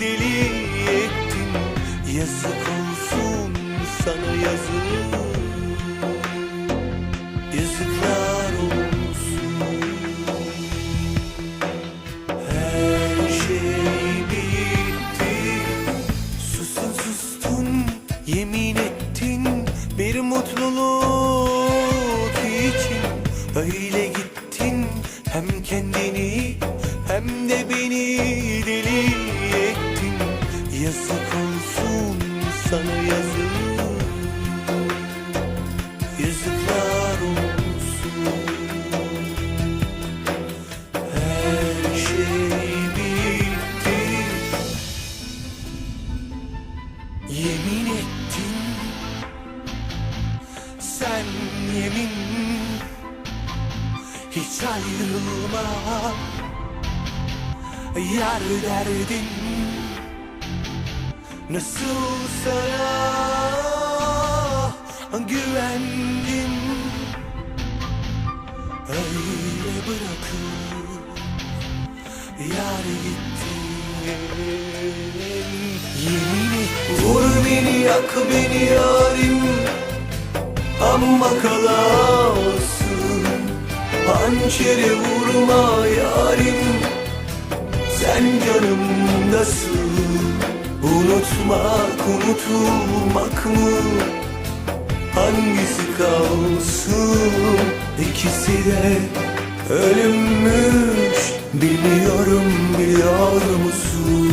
deli ettin. Yazık olsun sana yazık. Yazıklar olsun. Her şey bitti. Susun sustun yemin ettin. Bir mutluluk için Öyle gittin. Hem kendini hem de beni deli ettin. Yazık olsun sana yazık. Yazıklar olsun. Her şey bitti. Yemin ettin. Sen yemin. Hiç ayrılma Yar derdin Nasıl sana? Güvendim Öyle bırakıp Yar gittin. Yemin Vur beni yak beni yarim. Amma kalasın Hançeri vurma yarim Sen canımdasın Unutmak unutulmak mı? Hangisi kalsın? İkisi de ölümmüş. Bilmiyorum biliyor musun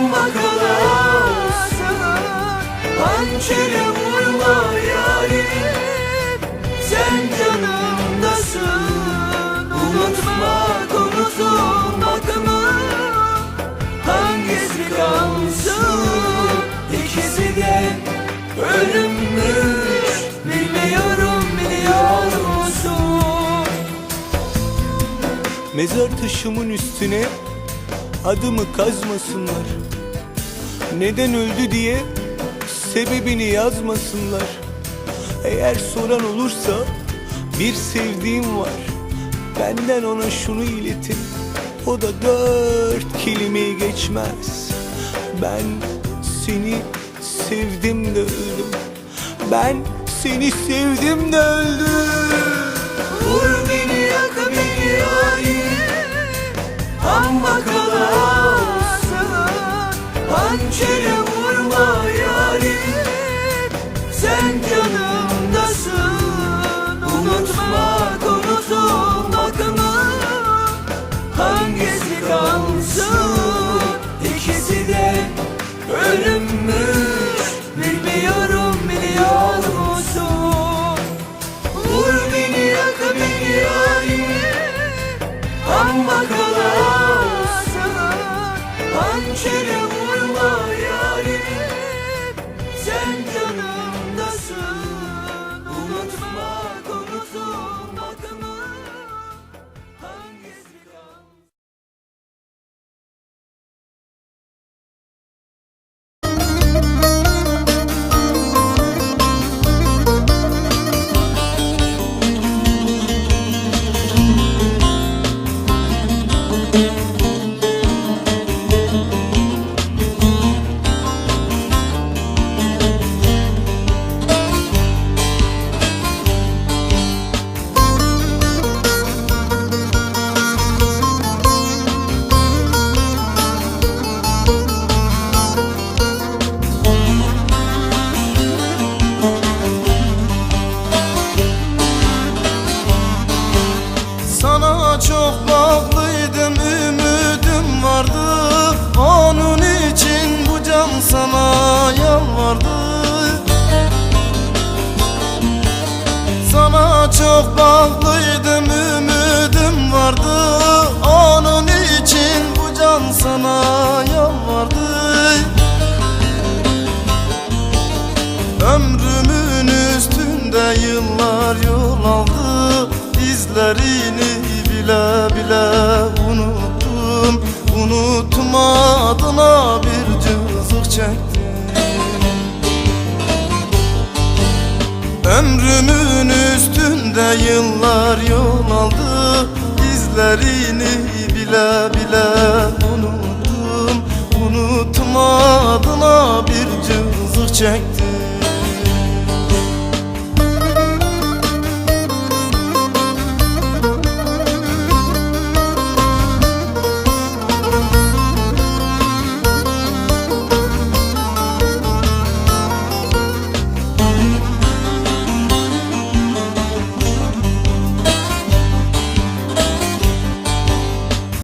Amma kalasın Hançeri vurma yarim Sen canımdasın Unutmak unutulmak mı Hangisi kalsın İkisi de ölümmüş Bilmiyorum biliyor musun Mezar taşımın üstüne adımı kazmasınlar. Neden öldü diye sebebini yazmasınlar. Eğer soran olursa bir sevdiğim var. Benden ona şunu iletin. O da dört kelimeyi geçmez. Ben seni sevdim de öldüm. Ben seni sevdim de öldüm. Hançeri vurma yarim Sen canımdasın çok bağlıydım ümidim vardı. Onun için bu can sana yalvardı. Ömrümün üstünde yıllar yol aldı. İzlerini bile bile unuttum. Unuttum adına bir cızık çektim. Ömrümün üstünde yıllar yol aldı. İzlerini bile bile unuttum. Adına bir cızık çektim